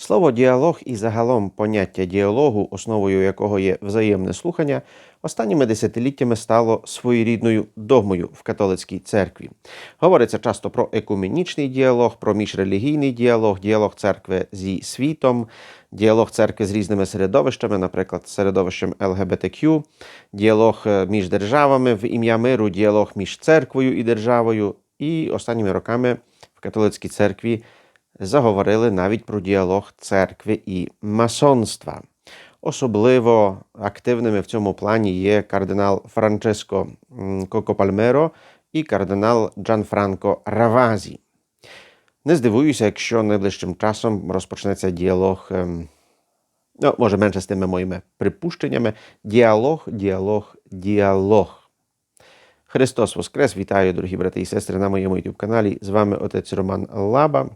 Слово діалог і загалом поняття діалогу, основою якого є взаємне слухання, останніми десятиліттями стало своєрідною догмою в католицькій церкві. Говориться часто про екуменічний діалог, про міжрелігійний діалог, діалог церкви зі світом, діалог церкви з різними середовищами, наприклад, середовищем ЛГБТQ, діалог е, між державами в ім'я миру, діалог між церквою і державою. І останніми роками в католицькій церкві заговорили навіть про діалог церкви і масонства. Особливо активними в цьому плані є кардинал Франческо Кокопальмеро і кардинал Джанфранко Равазі. Не здивуюся, якщо найближчим часом розпочнеться діалог, ем, ну, може менше з тими моїми припущеннями. Діалог, діалог, діалог. Христос Воскрес! Вітаю, дорогі брати і сестри, на моєму youtube каналі. З вами отець Роман Лаба.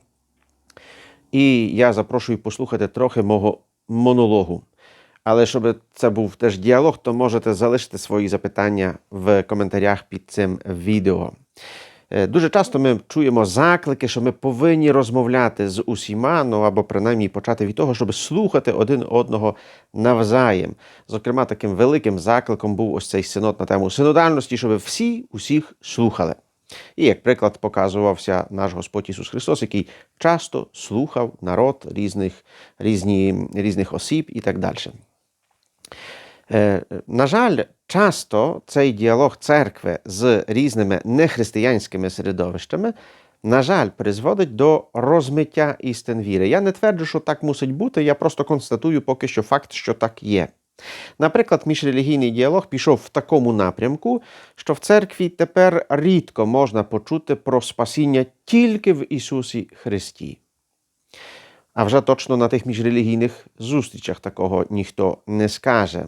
І я запрошую послухати трохи мого монологу. Але щоб це був теж діалог, то можете залишити свої запитання в коментарях під цим відео. Е, Дуже часто ми чуємо заклики, що ми повинні розмовляти з усіма, ну або принаймні почати від того, щоб слухати один одного навзаєм. Зокрема, таким великим закликом був ось цей синод на тему синодальності, щоб всі усіх слухали. І як приклад показувався наш Господь Ісус Христос, який часто слухав народ різних, різні, різних осіб і так далі. Е, На жаль, часто цей діалог церкви з різними нехристиянськими середовищами, на жаль, призводить до розмиття істин віри. Я не тверджу, що так мусить бути, я просто констатую поки що факт, що так є. Наприклад, міжрелігійний діалог пішов в такому напрямку, що в церкві тепер рідко можна почути про спасіння тільки в Ісусі Христі. А вже точно на тих міжрелігійних зустрічах такого ніхто не скаже.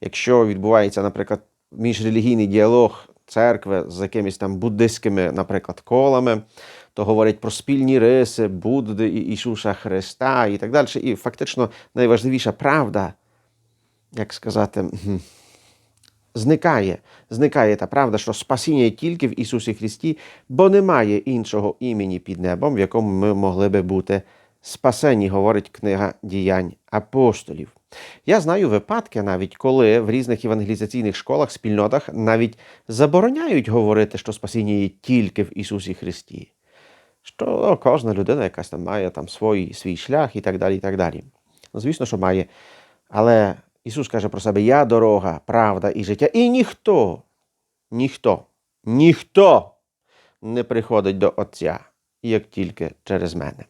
Якщо відбувається, наприклад, міжрелігійний діалог церкви з якимись там буддистськими, наприклад, колами, то говорять про спільні риси Будди і Ісуса Христа і так далі. І фактично найважливіша правда, як сказати, зникає. Зникає та правда, що спасіння є тільки в Ісусі Христі, бо немає іншого імені під небом, в якому ми могли би бути спасені, говорить книга діянь апостолів. Я знаю випадки, навіть коли в різних евангелізаційних школах, спільнотах навіть забороняють говорити, що спасіння є тільки в Ісусі Христі. Що ну, кожна людина якась там має там свій, свій шлях і так далі. і так далі. Ну, звісно, що має. Але Ісус каже про себе: Я дорога, правда і життя. І ніхто, ніхто, ніхто не приходить до Отця, як тільки через мене.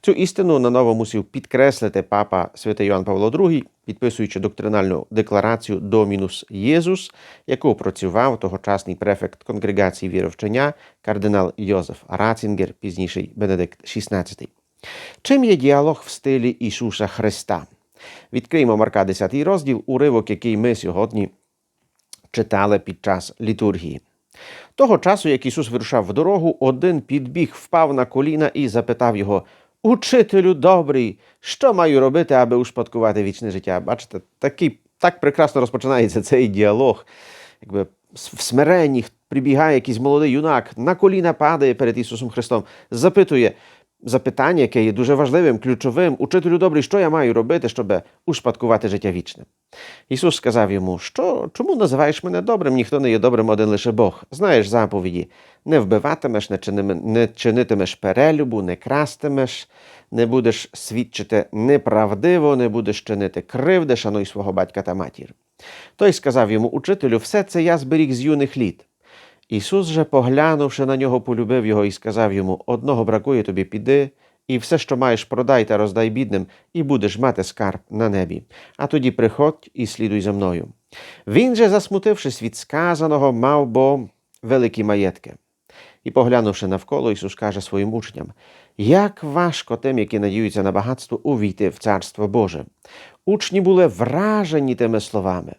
Цю істину наново мусив підкреслити папа святий Йоанн Павло II, підписуючи доктринальну декларацію Домінус Єзус, яку опрацював тогочасний префект конгрегації віровчення кардинал Йозеф Рацінгер, пізніший Бенедикт XVI. Чим є діалог в стилі Ісуса Христа? Відкриємо Марка 10 розділ, уривок, який ми сьогодні читали під час літургії. Того часу, як Ісус вирушав в дорогу, один підбіг, впав на коліна і запитав його: Учителю добрий, що маю робити, аби успадкувати вічне життя? Бачите, такий, так прекрасно розпочинається цей діалог. Якби в смиренні прибігає якийсь молодий юнак, на коліна падає перед Ісусом Христом, запитує запитання, яке є дуже важливим, ключовим. Учителю добрий, що я маю робити, щоб успадкувати життя вічне? Ісус сказав йому, що чому називаєш мене добрим? Ніхто не є добрим, один лише Бог. Знаєш заповіді: не вбиватимеш, не, чиними, не чинитимеш перелюбу, не крастимеш, не будеш свідчити неправдиво, не будеш чинити кривди, шануй свого батька та матір. Той сказав йому, учителю, все це я зберіг з юних літ. Ісус же, поглянувши на нього, полюбив його і сказав йому: Одного бракує тобі, піди, і все, що маєш, продай та роздай бідним, і будеш мати скарб на небі. А тоді приходь і слідуй за мною. Він же, засмутившись від сказаного, мав бо великі маєтки. І, поглянувши навколо, Ісус каже своїм учням: як важко тим, які надіються на багатство, увійти в Царство Боже. Учні були вражені тими словами.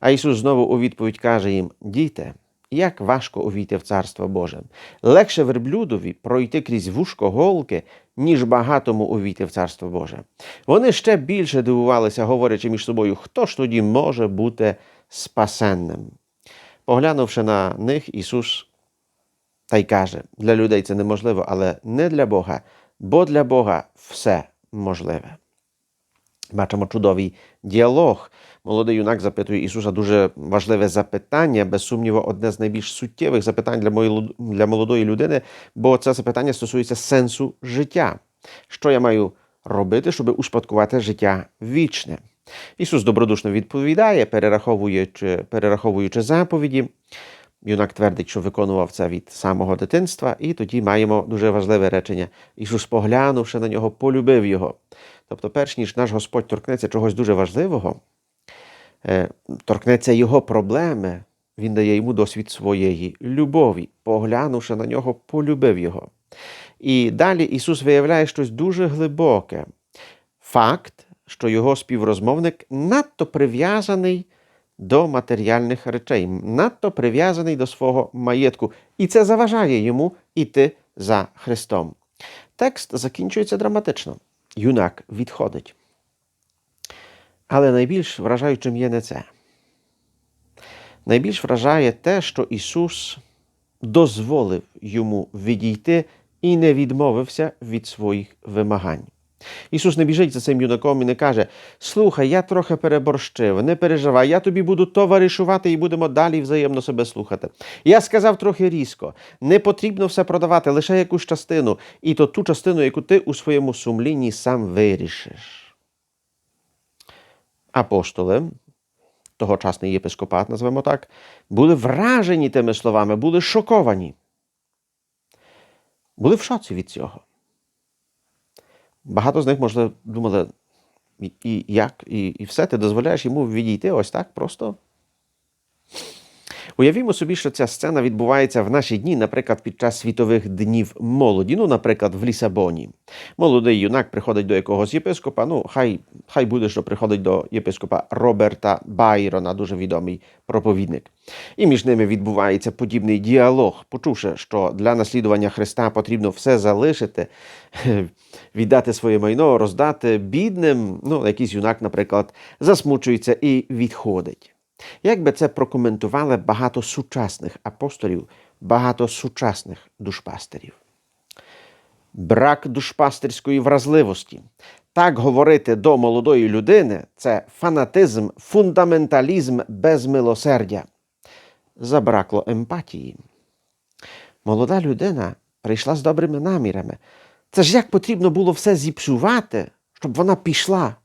А Ісус знову у відповідь каже їм: Діти, як важко увійти в Царство Боже. Легше верблюдові пройти крізь вушко голки, ніж багатому увійти в Царство Боже. Вони ще більше дивувалися, говорячи між собою, хто ж тоді може бути спасенним. Поглянувши на них, Ісус та й каже: для людей це неможливо, але не для Бога, бо для Бога все можливе. Бачимо чудовий діалог. Молодий юнак запитує Ісуса дуже важливе запитання, без сумніву, одне з найбільш суттєвих запитань для, моєї, для молодої людини, бо це запитання стосується сенсу життя. Що я маю робити, щоб успадкувати життя вічне? Ісус добродушно відповідає, перераховуючи, перераховуючи заповіді. Юнак твердить, що виконував це від самого дитинства, і тоді маємо дуже важливе речення. Ісус, поглянувши на нього, полюбив його. Тобто, перш ніж наш Господь торкнеться чогось дуже важливого, е, торкнеться його проблеми, Він дає йому досвід своєї любові, поглянувши на нього, полюбив його. І далі Ісус виявляє щось дуже глибоке. Факт, що його співрозмовник надто прив'язаний до матеріальних речей, надто прив'язаний до свого маєтку, і це заважає йому йти за Христом. Текст закінчується драматично. Юнак відходить. Але найбільш вражаючим є не це. Найбільш вражає те, що Ісус дозволив йому відійти і не відмовився від своїх вимагань. Ісус не біжить за цим юнаком і не каже: Слухай, я трохи переборщив, не переживай, я тобі буду товаришувати і будемо далі взаємно себе слухати. Я сказав трохи різко: не потрібно все продавати, лише якусь частину, і то ту частину, яку ти у своєму сумлінні сам вирішиш. Апостоли, тогочасний єпископат, назвемо так, були вражені тими словами, були шоковані. Були в шоці від цього. Багато з них, можливо, думали, і, як, і, і все, ти дозволяєш йому відійти ось так просто. Уявімо собі, що ця сцена відбувається в наші дні, наприклад, під час світових днів молоді, ну, наприклад, в Лісабоні. Молодий юнак приходить до якогось єпископа. Ну, хай хай буде, що приходить до єпископа Роберта Байрона, дуже відомий проповідник. І між ними відбувається подібний діалог, почувши, що для наслідування Христа потрібно все залишити, віддати своє майно, роздати бідним. Ну, якийсь юнак, наприклад, засмучується і відходить. Як би це прокоментували багато сучасних апостолів, багато сучасних душпастерів? Брак душпастерської вразливості. Так говорити до молодої людини це фанатизм, фундаменталізм без милосердя. Забракло емпатії. Молода людина прийшла з добрими намірами. Це ж як потрібно було все зіпсувати, щоб вона пішла.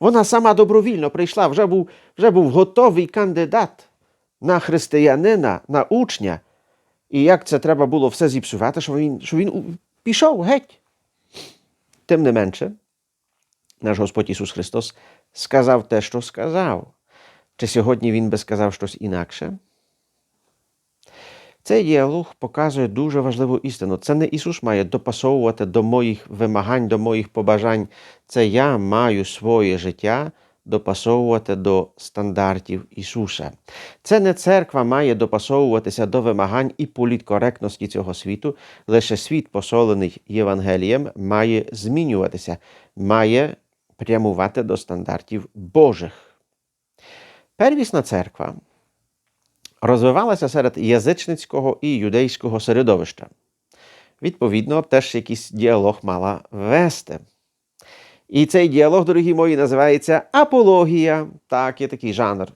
Вона сама добровільно прийшла, вже був вже був готовий кандидат на християнина, на учня. І як це треба було все зіпсувати, що він, що він пішов геть. Тим не менше, наш Господь Ісус Христос сказав те, що сказав. Чи сьогодні Він би сказав щось інакше? Цей діалог показує дуже важливу істину. Це не Ісус має допасовувати до моїх вимагань, до моїх побажань. Це я маю своє життя допасовувати до стандартів Ісуса. Це не церква має допасовуватися до вимагань і політкоректності цього світу. Лише світ, посолений Євангелієм, має змінюватися, має прямувати до стандартів Божих. Первісна церква розвивалася серед язичницького і юдейського середовища. Відповідно, теж якийсь діалог мала вести. І цей діалог, дорогі мої, називається апологія. Так, є такий жанр.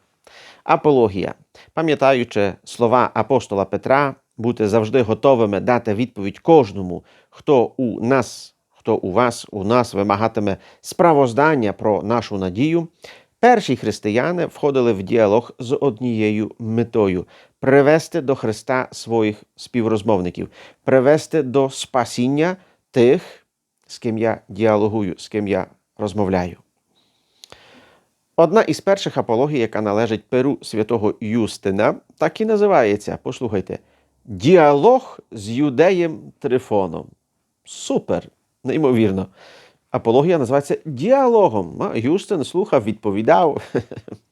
Апологія. Пам'ятаючи слова апостола Петра, бути завжди готовими дати відповідь кожному, хто у нас, хто у вас, у нас вимагатиме справоздання про нашу надію. Перші християни входили в діалог з однією метою привести до Христа своїх співрозмовників, привести до спасіння тих, з ким я діалогую, з ким я розмовляю. Одна із перших апологій, яка належить перу святого Юстина, так і називається. Послухайте, діалог з юдеєм Трифоном. Супер! Неймовірно. Апологія називається діалогом. Юстин слухав, відповідав.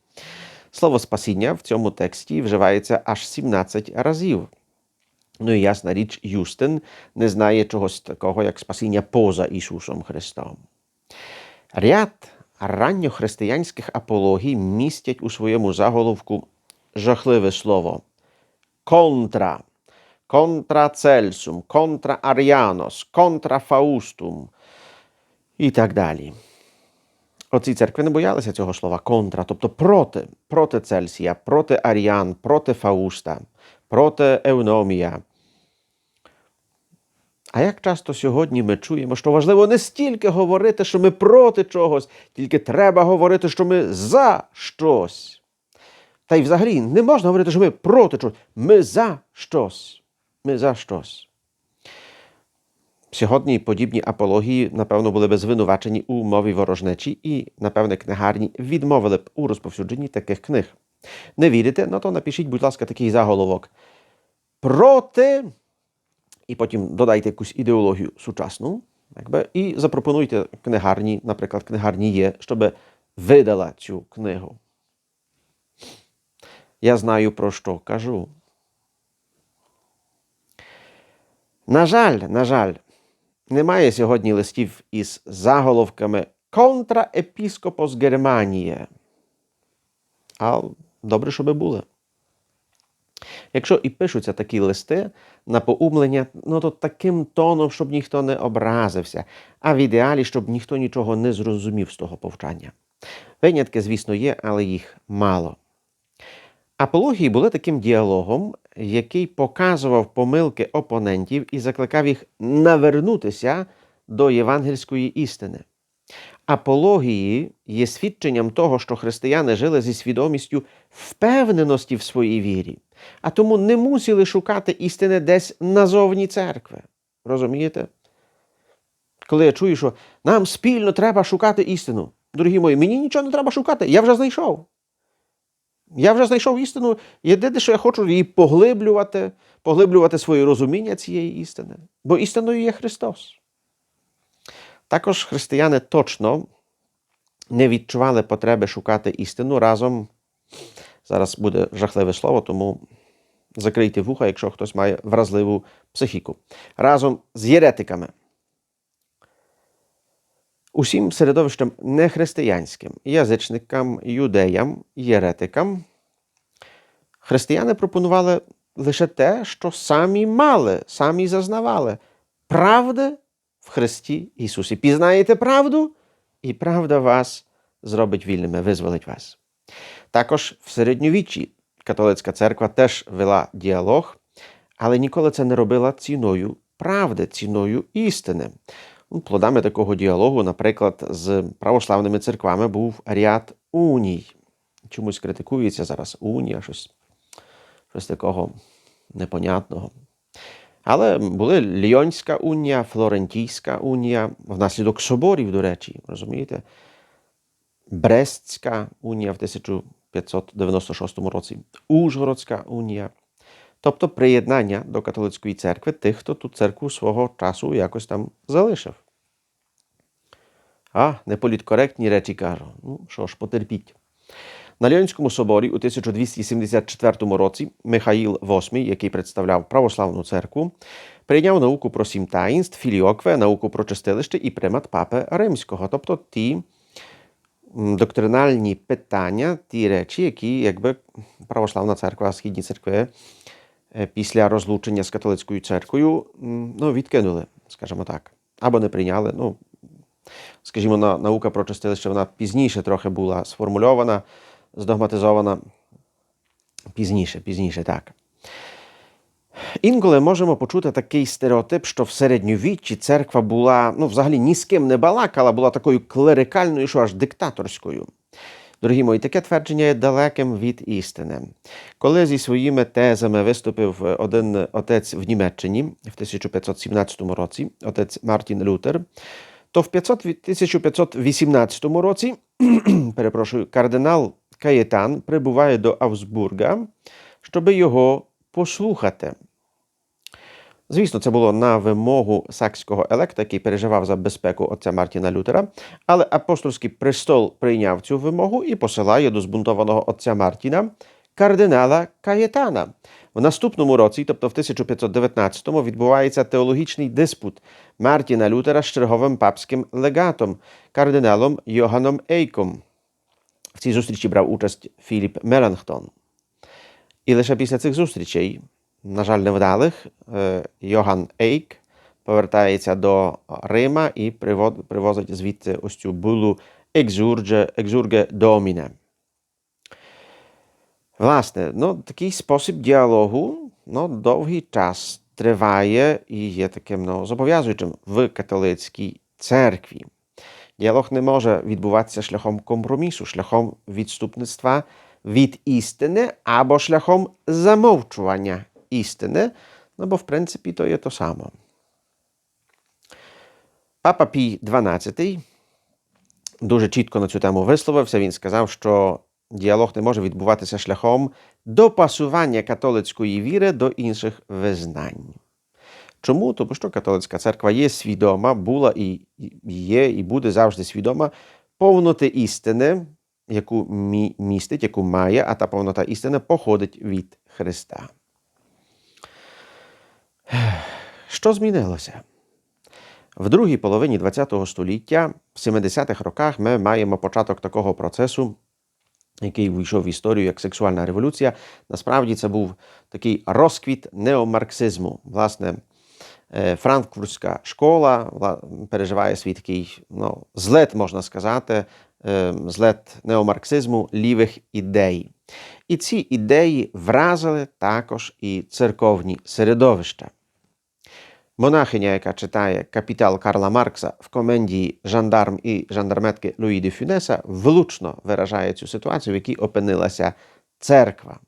Слово спасіння в цьому тексті вживається аж 17 разів. Ну і ясна річ, Юстин не знає чогось такого, як спасіння поза Ісусом Христом. Ряд ранньохристиянських апологій містять у своєму заголовку жахливе слово контра, контра Цельсум, контра Аріанос, контра Фаустум. І так далі. Оці церкви не боялися цього слова контра, тобто проти, проти Цельсія, проти Аріан, проти Фауста, проти Еуномія. А як часто сьогодні ми чуємо, що важливо не стільки говорити, що ми проти чогось, тільки треба говорити, що ми за щось. Та й взагалі не можна говорити, що ми проти чогось. Ми за щось. Ми за щось. Сьогодні подібні апології, напевно, були б звинувачені у мові ворожнечі і, напевне, книгарні відмовили б у розповсюдженні таких книг. Не вірите? Ну то напишіть, будь ласка, такий заголовок. Проти. І потім додайте якусь ідеологію сучасну, якби, і запропонуйте книгарні, наприклад, книгарні є, щоб видала цю книгу. Я знаю, про що кажу. На жаль, на жаль, немає сьогодні листів із заголовками Контра епіскопос Германії. А добре, щоб були. Якщо і пишуться такі листи на поумлення, ну то таким тоном, щоб ніхто не образився, а в ідеалі, щоб ніхто нічого не зрозумів з того повчання. Винятки, звісно, є, але їх мало. Апології були таким діалогом, який показував помилки опонентів і закликав їх навернутися до євангельської істини. Апології є свідченням того, що християни жили зі свідомістю впевненості в своїй вірі, а тому не мусили шукати істини десь назовні церкви. Розумієте? Коли я чую, що нам спільно треба шукати істину, дорогі мої, мені нічого не треба шукати, я вже знайшов. Я вже знайшов істину. Єдине, що я хочу її поглиблювати, поглиблювати своє розуміння цієї істини. Бо істиною є Христос. Також християни точно не відчували потреби шукати істину разом. Зараз буде жахливе слово, тому закрийте вуха, якщо хтось має вразливу психіку. Разом з єретиками. Усім середовищем нехристиянським, язичникам, юдеям, єретикам, християни пропонували лише те, що самі мали, самі зазнавали правди в Христі Ісусі. Пізнаєте правду, і правда вас зробить вільними, визволить вас. Також в середньовіччі католицька церква теж вела діалог, але ніколи це не робила ціною правди, ціною істини. Ну, Плодами такого діалогу, наприклад, з православними церквами був ряд уній. Чомусь критикується зараз унія, щось, щось такого непонятного. Але були Льйонська унія, Флорентійська унія, внаслідок соборів, до речі, розумієте? Брестська унія в 1596 році, Ужгородська унія. Тобто приєднання до католицької церкви тих, хто ту церкву свого часу якось там залишив. А, неполіткоректні речі кажу. Ну що ж, потерпіть. На Льонському соборі у 1274 році Михаїл VIII, який представляв православну церкву, прийняв науку про сім таїнств, філіокве, науку про чистилище і примат папи Римського, тобто ті доктринальні питання, ті речі, які якби православна церква, східні церкви після розлучення з католицькою церквою ну, відкинули, скажімо так, або не прийняли. Ну, Скажімо, наука про чистилище вона пізніше трохи була сформульована, здогматизована. Пізніше, пізніше, так. Інколи можемо почути такий стереотип, що в середньовіччі церква була, ну, взагалі ні з ким не балакала, була такою клерикальною, що аж диктаторською. Дорогі мої, таке твердження є далеким від істини. Коли зі своїми тезами виступив один отець в Німеччині в 1517 році, отець Мартін Лютер, то в 500, 1518 році, перепрошую, кардинал Каєтан прибуває до Авсбурга, щоб його послухати. Звісно, це було на вимогу сакського електа, який переживав за безпеку отця Мартіна Лютера, але апостольський престол прийняв цю вимогу і посилає до збунтованого отця Мартіна кардинала Каєтана. В наступному році, тобто в 1519-му, відбувається теологічний диспут Мартіна Лютера з черговим папським легатом, кардиналом Йоганом Ейком. В цій зустрічі брав участь Філіп Меланхтон. І лише після цих зустрічей, на жаль, невдалих, Йоган Ейк повертається до Рима і привозить звідти ось цю булу екзурге доміне. Власне, ну, такий спосіб діалогу ну, довгий час триває і є таким ну, зобов'язуючим в католицькій церкві. Діалог не може відбуватися шляхом компромісу, шляхом відступництва від істини або шляхом замовчування істини, ну бо в принципі то є то само. Папа Пій XII дуже чітко на цю тему висловився. Він сказав, що діалог не може відбуватися шляхом допасування католицької віри до інших визнань. Чому? Тому що католицька церква є свідома, була і є, і буде завжди свідома повноти істини, яку містить, яку має, а та повнота істини походить від Христа. Що змінилося? В другій половині ХХ століття, в 70-х роках, ми маємо початок такого процесу, який вийшов в історію як сексуальна революція. Насправді це був такий розквіт неомарксизму. Власне, е, франкфуртська школа переживає свій такий ну, злет, можна сказати, е, злет неомарксизму лівих ідей. І ці ідеї вразили також і церковні середовища. Монахиня, яка читає капітал Карла Маркса в комедії Жандарм і жандарметки Луї де Фюнеса, влучно виражає цю ситуацію, в якій опинилася церква.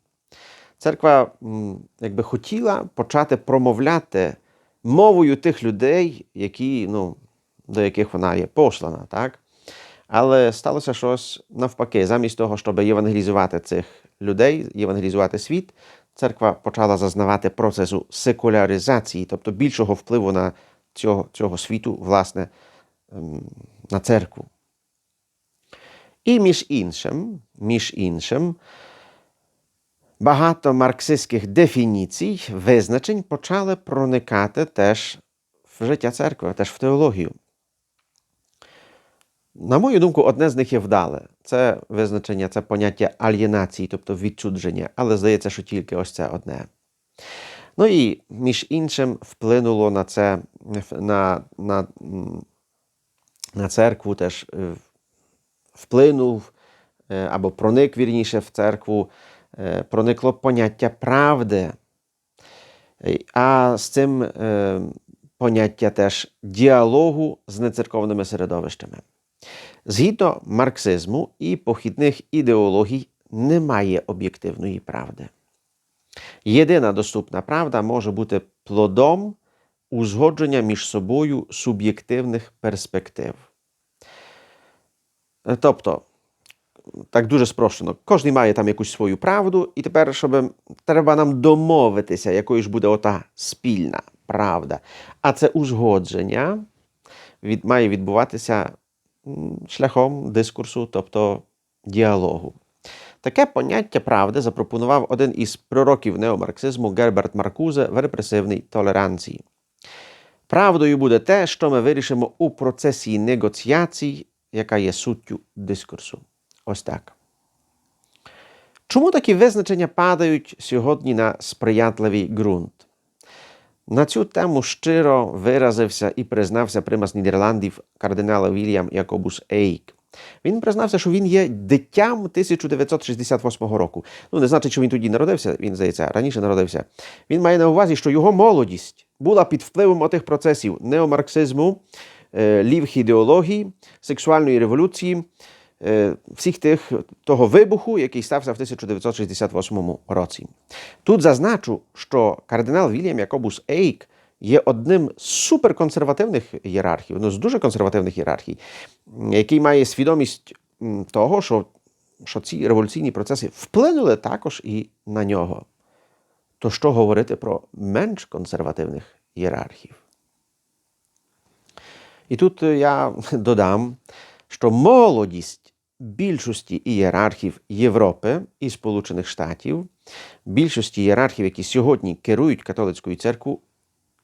Церква якби хотіла почати промовляти мовою тих людей, які, ну, до яких вона є послана. Так? Але сталося щось навпаки, замість того, щоб євангелізувати цих людей, євангелізувати світ, церква почала зазнавати процесу секуляризації, тобто більшого впливу на цього, цього світу, власне, ем, на церкву. І між іншим, між іншим, багато марксистських дефініцій, визначень почали проникати теж в життя церкви, теж в теологію. На мою думку, одне з них є вдале. Це визначення, це поняття алієнації, тобто відчудження, але здається, що тільки ось це одне. Ну і між іншим вплинуло на це, на, на, на церкву теж е, вплинув е, або проник вірніше в церкву, е, проникло поняття правди. А з цим поняття теж діалогу з нецерковними середовищами. Згідно марксизму і похідних ідеологій немає об'єктивної правди. Єдина доступна правда може бути плодом узгодження між собою суб'єктивних перспектив. Е, Тобто, так дуже спрощено, кожен має там якусь свою правду, і тепер, щоб треба нам домовитися, якою ж буде ота спільна правда. А це узгодження від, має відбуватися шляхом дискурсу, тобто діалогу. Таке поняття правди запропонував один із пророків неомарксизму Герберт Маркузе в репресивній толеранції. Правдою буде те, що ми вирішимо у процесі негоціацій, яка є суттю дискурсу. Ось так. Чому такі визначення падають сьогодні на сприятливий ґрунт? На цю тему щиро виразився і признався примас Нідерландів кардинала Вільям Якобус Ейк. Він признався, що він є дитям 1968 року. Ну, не значить, що він тоді народився, він, здається, раніше народився. Він має на увазі, що його молодість була під впливом отих процесів неомарксизму, е, лівих ідеологій, сексуальної революції, всіх тих того вибуху, який стався в 1968 році. Тут зазначу, що кардинал Вільям Якобус Ейк є одним з суперконсервативних ієрархів, ну з дуже консервативних ієрархій, який має свідомість того, що, що ці революційні процеси вплинули також і на нього. То що говорити про менш консервативних ієрархів? І тут е, я додам, що молодість більшості ієрархів Європи і Сполучених Штатів, більшості ієрархів, які сьогодні керують католицькою церквою,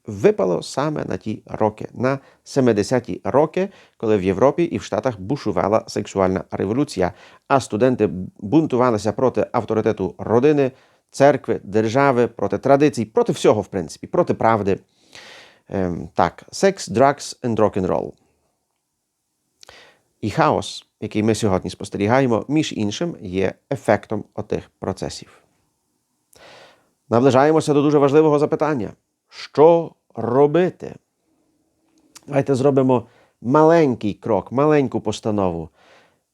випало саме на ті роки, на 70-ті роки, коли в Європі і в Штатах бушувала сексуальна революція, а студенти бунтувалися проти авторитету родини, церкви, держави, проти традицій, проти всього, в принципі, проти правди. Ем, так, секс, drugs and rock'n'roll. І хаос, який ми сьогодні спостерігаємо, між іншим, є ефектом отих процесів. Наближаємося до дуже важливого запитання: що робити? Давайте зробимо маленький крок, маленьку постанову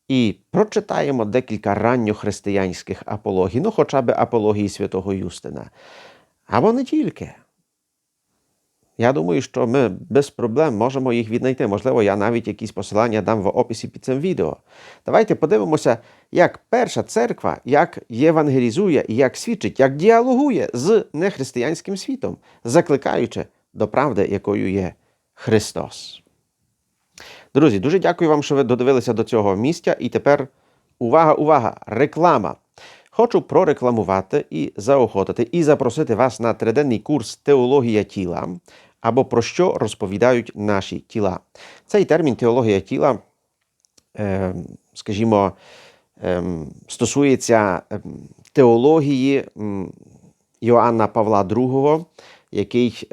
і прочитаємо декілька ранньохристиянських апологій, ну хоча б апології святого Юстина. Або не тільки. Я думаю, що ми без проблем можемо їх віднайти. Можливо, я навіть якісь посилання дам в описі під цим відео. Давайте подивимося, як перша церква як євангелізує і як свідчить, як діалогує з нехристиянським світом, закликаючи до правди, якою є Христос. Друзі, дуже дякую вам, що ви додивилися до цього місця. І тепер увага, увага! Реклама! Хочу прорекламувати і заохотити, і запросити вас на триденний курс Теологія тіла або про що розповідають наші тіла. Цей термін теологія тіла, е, скажімо, е, стосується е, теології Йоанна Павла II, який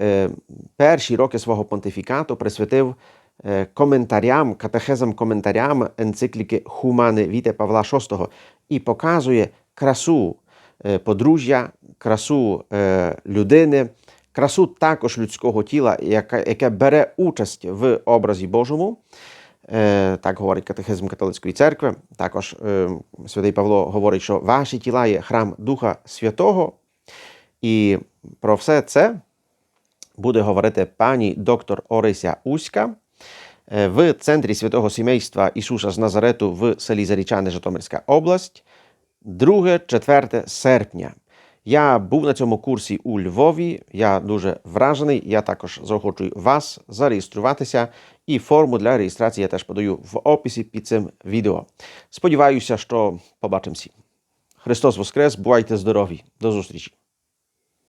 перші роки свого понтифікату присвятив коментарям, катехезам коментарям енцикліки Хумани Віте Павла VI і показує красу е, подружжя, красу е, людини, красу також людського тіла, яке бере участь в образі Божому. Е, Так говорить катехизм католицької церкви. Також святий Павло говорить, що ваші тіла є храм Духа Святого. І про все це буде говорити пані доктор Орися Уська в центрі святого сімейства Ісуса з Назарету в селі Зарічани, Житомирська область, 2-4 серпня. Я був на цьому курсі у Львові. Я дуже вражений. Я також заохочую вас зареєструватися. І форму для реєстрації я теж подаю в описі під цим відео. Сподіваюся, що побачимося. Христос Воскрес! Бувайте здорові! До зустрічі!